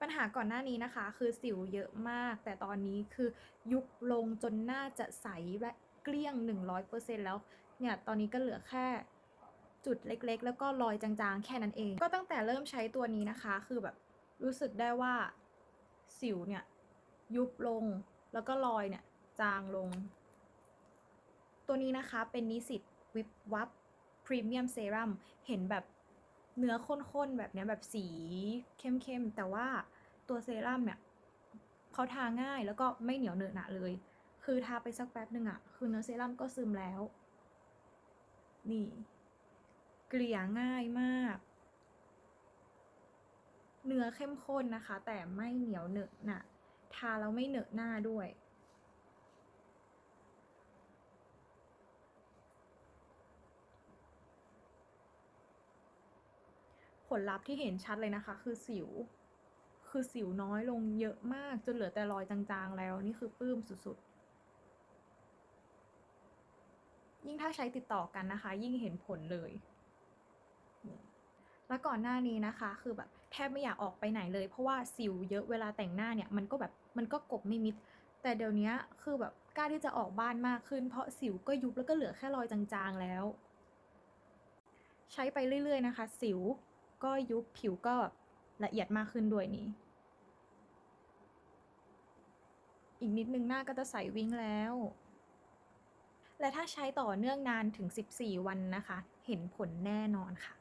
ปัญหาก่อนหน้านี้นะคะ คือสิวเยอะมาก แต่ตอนนี้คือยุบลงจนหน่าจะใสและเกลี้ยง 100%แล้วเนี่ยตอนนี้ก็เหลือแค่จุดเล็กๆ แล้วก็รอยจางๆ แค่นั้นเอง ก็ตั้งแต่เริ่มใช้ตัวนี้นะคะ คือแบบรู้สึกได้ว่าสิวเนี่ยยุบลง แล้วก็รอยเนี่ยจางลง ตัวนี้นะคะเป็นนิสิตวิบวับพรีเมียมเซรั่มเห็นแบบ เนื้อข้นๆแบบเนี้ยแบบสีเข้มๆแต่ว่าตัวเซรั่มเนี่ยเขาทาง่ายแล้วก็ไม่เหนียวเหนอะหนะเลย คือทาไปสักแป๊บหนึ่งอะคือเนื้อเซรั่มก็ซึมแล้ว นี่ เกลี่ยง่ายมาก เนื้อเข้มข้นนะคะ แต่ไม่เหนียวเหนอะหนะทาแล้วไม่เหนอะหน้าด้วย ผลลัพธ์ที่เห็นชัดเลยนะคะ คือสิว คือสิวน้อยลงเยอะมาก จนเหลือแต่รอยจางๆ แล้วนี่คือปลื้มสุดๆ ยิ่งถ้าใช้ติดต่อกันนะคะ ยิ่งเห็นผลเลย แล้วก่อนหน้านี้นะคะ คือแบบแทบไม่อยากออกไปไหนเลย เพราะว่าสิวเยอะเวลาแต่งหน้าเนี่ยมันก็แบบมันก็กบไม่มิด แต่เดี๋ยวนี้คือแบบกล้าที่จะออกบ้านมากขึ้น เพราะสิวก็ยุบแล้วก็เหลือแค่รอยจางๆแล้ว ใช้ไปเรื่อยๆนะคะ สิว ก็ยุบผิวก็ละเอียดมากขึ้นด้วยนี่อีกนิดนึงหน้าก็จะใสวิ่งแล้ว และถ้าใช้ต่อเนื่องนานถึง 14 วันนะคะ เห็นผลแน่นอนค่ะ